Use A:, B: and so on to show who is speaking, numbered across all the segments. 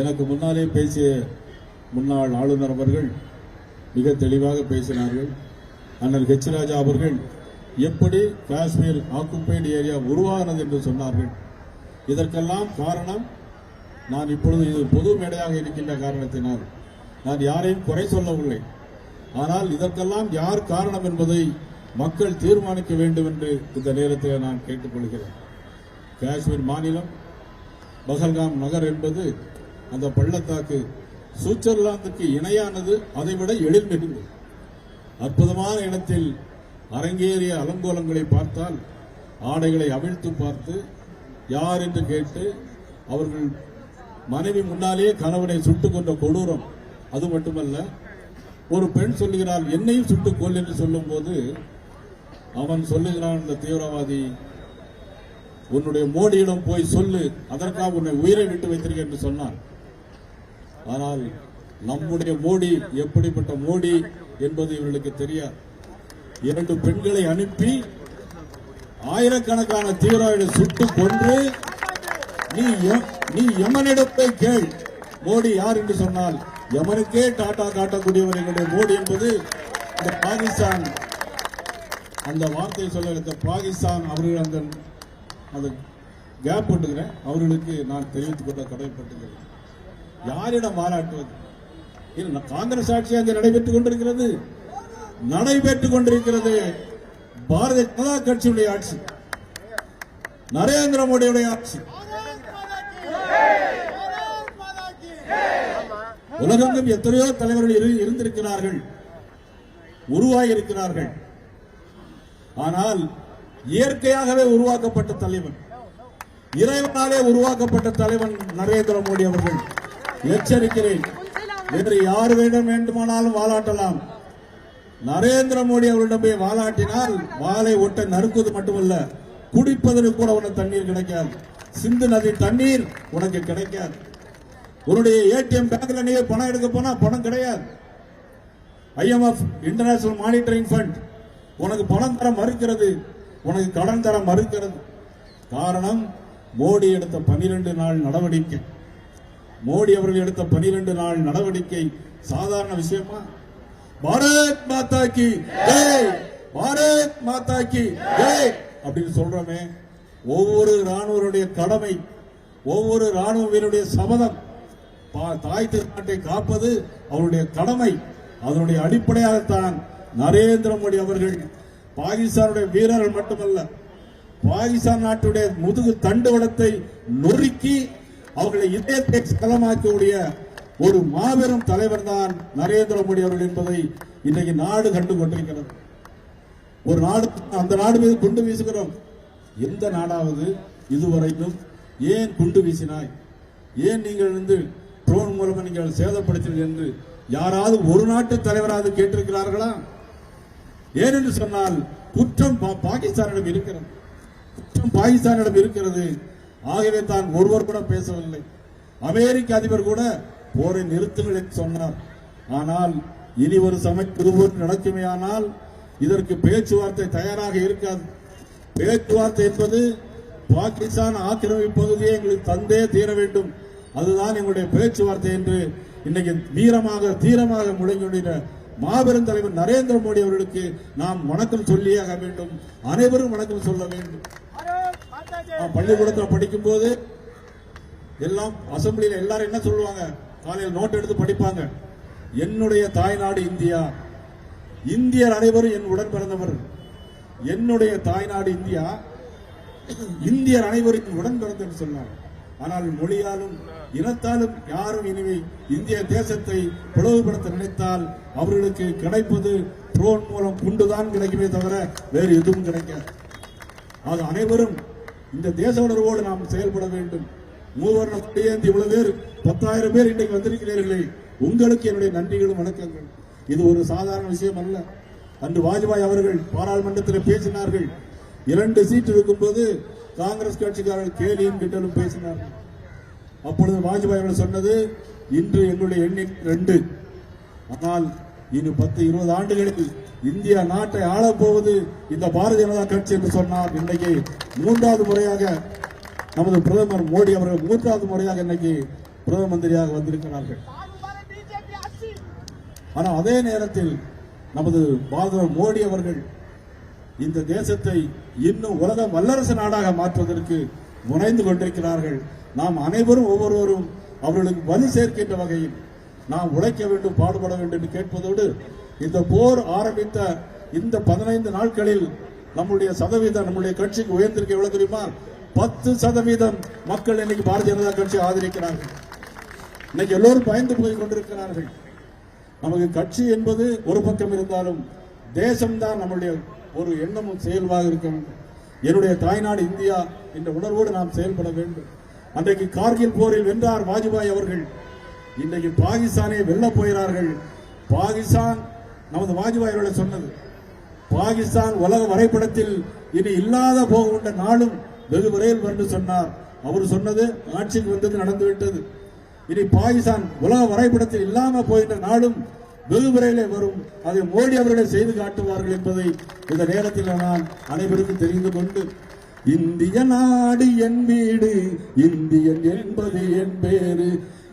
A: எனக்கு முன்னாலே பேசிய முன்னாள் ஆளுநர் அவர்கள் மிக தெளிவாக பேசினார்கள். அண்ணல் ஹெச் ராஜா அவர்கள் எப்படி காஷ்மீர் ஆக்குப்பைடு ஏரியா உருவானது என்று சொன்னார்கள். இதற்கெல்லாம் காரணம் நான் இப்பொழுது இது பொது மேடையாக இருக்கின்ற காரணத்தினால் நான் யாரையும் குறை சொல்லவில்லை. ஆனால் இதற்கெல்லாம் யார் காரணம் என்பதை மக்கள் தீர்மானிக்க வேண்டும் என்று இந்த நேரத்தில் நான் கேட்டுக்கொள்கிறேன். காஷ்மீர் மாநிலம் பகல்காம் நகர் என்பது அந்த பள்ளத்தாக்கு சுவிட்சர்லாந்துக்கு இணையானது அதைவிட எழில் மிகுந்தது. அற்புதமான இடத்தில் அரங்கேறிய அலங்கோலங்களை பார்த்தால் ஆடைகளை அவிழ்த்து பார்த்து யார் என்று கேட்டு அவர்கள் மனைவி முன்னாலேயே கணவனை சுட்டுக் கொண்ட கொடூரம். அது மட்டுமல்ல ஒரு பெண் சொல்லுகிறாள் என்னையும் சுட்டுக் கொல் என்று சொல்லும்போது அவன் சொல்லுகிறான் இந்த தீவிரவாதி உன்னுடைய மோடியிடம் போய் சொல்லு அதற்காக உன்னை உயிரை விட்டு வைத்திருக்க என்று சொன்னான். ஆனால் நம்முடைய மோடி எப்படிப்பட்ட மோடி என்பது இவர்களுக்கு தெரியாது. இரண்டு பெண்களை அனுப்பி ஆயிரக்கணக்கான தீவிரவாதிகளை சுட்டு கொன்று நீ எ- நீ யமனிடத்தை கேள். மோடி யார் என்று சொன்னால் யமனுக்கே டாட்டா காட்டக்கூடியவர் எங்களுடைய மோடி என்பது இந்த பாகிஸ்தான். அந்த வார்த்தையை சொல்ல இந்த பாகிஸ்தான் அவர்கள் அந்த அந்த கேப் போட்டுக்கிறேன். அவர்களுக்கு நான் தெரிவித்துக் கொள்ள கடமைப்பட்டுகிறேன் யாரிடம் பாராட்டுவது இது காங்கிரஸ் ஆட்சி அங்கே நடைபெற்றுக் கொண்டிருக்கிறது. நடைபெற்றுக் கொண்டிருக்கிறது. பாரதிய ஜனதா கட்சியுடைய ஆட்சி. நரேந்திர மோடியுடைய ஆட்சி. உலகெங்கும் எத்தனையோ தலைவர்கள் இரு- இருந்திருக்கிறார்கள். உருவாகியிருக்கிறார்கள். ஆனால் இயற்கையாகவே உருவாக்கப்பட்ட தலைவன் இறைவனாலே உருவாக்கப்பட்ட தலைவன் நரேந்திர மோடி அவர்கள். எச்சரிக்கிறேன். வேறு யார் வேண்டும் வேண்டுமானாலும் வாலாட்டலாம். நரேந்திர மோடி அவர்களிடம் போய் வாலாட்டினால் வாளை ஒட்ட நறுக்குவது மட்டுமல்ல குடிப்பதற்கு கூட உனக்கு தண்ணீர் கிடைக்காது. சிந்து நதி தண்ணீர் உனக்கு கிடைக்காது. உன்னுடைய ஏடிஎம் பேங்க்ல நீ பணம் எடுக்க போனா பணம் கிடையாது. ஐஎம்எஃப் இன்டர்நேஷனல் மானிட்டரிங் ஃபண்ட் உனக்கு பணம் தர மறுக்கிறது. உனக்கு கடன் தர மறுக்கிறது. காரணம் மோடி எடுத்த பனிரெண்டு நாள் நடவடிக்கை. மோடி அவர்கள் எடுத்த பனிரெண்டு நாள் நடவடிக்கை சாதாரண விஷயமா? பாரத் மாதா கி ஜெய்! பாரத் மாதா கி ஜெய்! அப்படின்னு சொல்றோமே ஒவ்வொரு ராணுவருடைய கடமை ஒவ்வொரு ராணுவ வீரருடைய சபதம் பா- தாய் திருநாட்டை காப்பது அவருடைய கடமை. அதனுடைய அடிப்படையாகத்தான் நரேந்திர மோடி அவர்கள் பாகிஸ்தானுடைய வீரர்கள் மட்டுமல்ல பாகிஸ்தான் நாட்டுடைய முதுகு தண்டுவடத்தை நொறுக்கி அவர்களை இதயத்தை சகலமாக்கக்கூடிய ஒரு மாபெரும் தலைவர் தான் நரேந்திர மோடி அவர்கள் என்பதை இன்றைக்கு நாடு கண்டு கொண்டிருக்கிறது. ஒரு நாடு அந்த நாடு மீது குண்டு வீசுகிறோம். எந்த நாடாவது இதுவரைக்கும் ஏன் குண்டு வீசினாய்? ஏன் நீங்கள் வந்து ட்ரோன் மூலமாக நீங்கள் சேதப்படுத்தினீர்கள் என்று யாராவது ஒரு நாட்டு தலைவராவது கேட்டிருக்கிறார்களா? ஏனென்று சொன்னால் குற்றம் பா- பாகிஸ்தானிடம் இருக்கிறது. குற்றம் பாகிஸ்தானிடம் இருக்கிறது ஆகவே தான் ஒருவர் கூட பேசவில்லை. அமெரிக்க அதிபர் கூட போரை நிறுத்துங்கள் என்று சொன்னார். ஆனால் இனி ஒரு சமயம் இதுபோன்று நடக்குமேயானால் இதற்கு பேச்சுவார்த்தை தயாராக இருக்காது. பேச்சுவார்த்தை என்பது பாகிஸ்தான் ஆக்கிரமிப்பு பகுதியை எங்களுக்கு தந்தே தீர வேண்டும். அதுதான் எங்களுடைய பேச்சுவார்த்தை என்று இன்னைக்கு வீரமாக தீரமாக முழங்கியுள்ள மாபெரும் தலைவர் நரேந்திர மோடி அவர்களுக்கு நாம் வணக்கம் சொல்லியாக வேண்டும். அனைவரும் வணக்கம் சொல்ல வேண்டும். நான் பள்ளிக்கூடத்தில் படிக்கும்போது எல்லாம் அசம்பிளியில் எல்லாரும் என்ன சொல்லுவாங்க? காலையில் நோட் எடுத்து படிப்பாங்க. என்னுடைய தாய்நாடு இந்தியா. இந்தியர் அனைவரும் என் உடன் பிறந்தவர். என்னுடைய தாய்நாடு இந்தியா. இந்தியர் அனைவரும் உடன் பிறந்தவர் சொன்னார். ஆனால் மொழியாலும் இனத்தாலும் யாரும் இனிமே இந்திய தேசத்தை பிளவுபடுத்த நினைத்தால் அவர்களுக்கு கிடைப்பது ட்ரோன் மூலம் குண்டுதான் கிடைக்குமே தவிர வேறு எதுவும் கிடைக்காது. அது அனைவரும் இந்த தேச உணர்வோடு நாம் செயல்பட வேண்டும். மூவர்ண கொடியேந்தி இவ்வளவு பேர் பத்தாயிரம் பேர் இன்றைக்கு வந்திருக்கிறீர்களே. உங்களுக்கு என்னுடைய நன்றிகளும் வணக்கங்கள். இது ஒரு சாதாரண விஷயம் அல்ல. அன்று வாஜ்பாய் அவர்கள் பாராளுமன்றத்தில் பேசினார்கள். இரண்டு சீட் இருக்கும்போது காங்கிரஸ் கட்சிக்காரர்கள் கேலியும் கிட்டலும் பேசினார்கள். அப்பொழுது வாஜ்பாய் அவர்கள் சொன்னது இன்று எங்களுடைய எண்ணிக்கை ரெண்டு. ஆனால் இன்னும் பத்து இருபது ஆண்டுகளில் இந்தியா நாட்டை ஆளப் போவது இந்த பாரதிய ஜனதா கட்சி என்று சொன்னார் இன்றைக்கு மூன்றாவது முறையாக நமது பிரதமர் மோடி அவர்கள் மூன்றாவது முறையாக இன்னைக்கு பிரதம மந்திரியாக வந்திருக்கிறார்கள். ஆனால் அதே நேரத்தில் நமது பாரத மோடி அவர்கள் இந்த தேசத்தை இன்னும் உலக வல்லரசு நாடாக மாற்றுவதற்கு முனைந்து கொண்டிருக்கிறார்கள். நாம் அனைவரும் ஒவ்வொருவரும் அவர்களுக்கு வலு சேர்க்கின்ற வகையில் நாம் உழைக்க வேண்டும் பாடுபட வேண்டும் என்று கேட்பதோடு இந்த போர் ஆரம்பித்த இந்த பதினைந்து நாட்களில் நம்முடைய சதவீதம் நம்முடைய கட்சிக்கு உயர்ந்திருக்க எவ்வளவு தெரியுமா? பத்து சதவீதம் மக்கள் இன்னைக்கு பாரதிய ஜனதா கட்சி ஆதரிக்கிறார்கள். இன்னைக்கு எல்லோரும் பயந்து போய் கொண்டிருக்கிறார்கள். நமக்கு கட்சி என்பது ஒரு பக்கம் இருந்தாலும் தேசம்தான் நம்முடைய ஒரு எண்ணமும் செயல்வாக இருக்க வேண்டும். என்னுடைய தாய்நாடு இந்தியா என்ற உணர்வோடு நாம் செயல்பட வேண்டும். அன்றைக்கு கார்கில் போரில் வென்றார் வாஜ்பாய் அவர்கள். இன்றைக்கு பாகிஸ்தானை வெல்ல போகிறார்கள். பாகிஸ்தான் நமது வாஜ்பாய் அவர்கள் சொன்னது பாகிஸ்தான் உலக வரைபடத்தில் இனி இல்லாத போகின்ற நாளும் வெகு விரைவில் என்று சொன்னார். அவர் சொன்னது ஆட்சிக்கு வந்தது நடந்துவிட்டது இனி பாகிஸ்தான் உலக வரைபடத்தில் இல்லாம போகின்ற நாளும் வெகு விரைவிலே வரும். அதை மோடி அவர்கள் செய்து காட்டுவார்கள் என்பதை இந்த நேரத்தில் நான் அனைவருக்கும் தெரிந்து கொண்டு இந்திய நாடு என் வீடு இந்தியன் என்பது என் பேரு.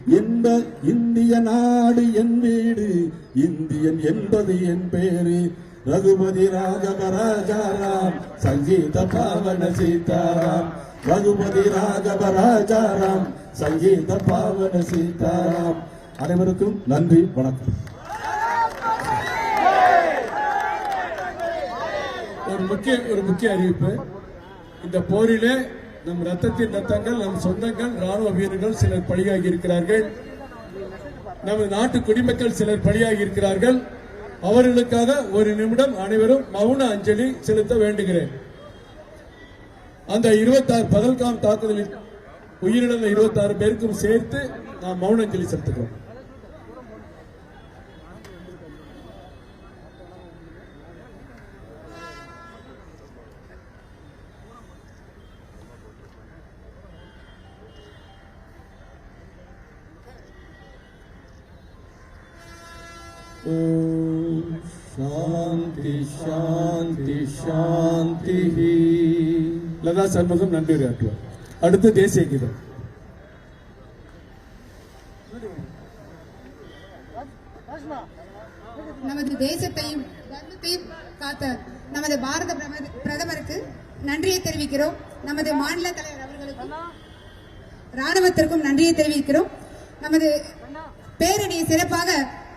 A: இந்த இந்திய நாடு என் வீடு? இந்தியன் என்பது என் பேரு. ரகுபதி ராகவ ராஜாராம் சங்கீத பாவன சீதாராம். ரகுபதி ராகவ ராஜாராம் சங்கீத பாவன சீதாராம். அனைவருக்கும் நன்றி வணக்கம்.
B: ஒரு முக்கிய ஒரு முக்கிய அறிவிப்பு. இந்த போரிலே நம் ரத்தத்தின் ரத்தங்கள் நம் சொந்தங்கள் ராணுவ வீரர்கள் சிலர் பலியாகி இருக்கிறார்கள். நமது நாட்டு குடிமக்கள் சிலர் பலியாகி இருக்கிறார்கள். அவர்களுக்காக ஒரு நிமிடம் அனைவரும் மௌன அஞ்சலி செலுத்த வேண்டுகிறேன். அந்த 26 பகல்காம் தாக்குதலில் உயிரிழந்த 26 பேருக்கும் சேர்த்து நாம் மௌன அஞ்சலி செலுத்துகிறோம்.
C: சாந்தி சாந்தி சாந்தி
B: லதா சண்முகம் நன்றி உரையாற்றுவார் அடுத்து தேசிய கீதம்
D: நமது தேசத்தையும் தர்மத்தையும் காத்த நமது பாரத பிரதமருக்கு நன்றியை தெரிவிக்கிறோம். நமது மாநில தலைவர் அவர்களுக்கும் ராணுவத்திற்கும் நன்றியை தெரிவிக்கிறோம். நமது பேரணியை சிறப்பாக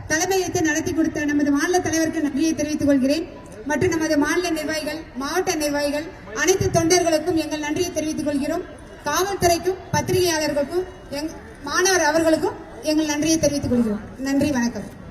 D: தலைமையேற்று நடத்தி கொடுத்த நமது மாநில தலைவருக்கு நன்றியை தெரிவித்துக் கொள்கிறேன். மற்றும் நமது மாநில நிர்வாகிகள் மாவட்ட நிர்வாகிகள் அனைத்து தொண்டர்களுக்கும் எங்கள் நன்றியை தெரிவித்துக் கொள்கிறோம். காவல்துறைக்கும் பத்திரிகையாளர்களுக்கும் எங் மாணவர் அவர்களுக்கும் எங்கள் நன்றியை தெரிவித்துக் கொள்கிறோம். நன்றி வணக்கம்.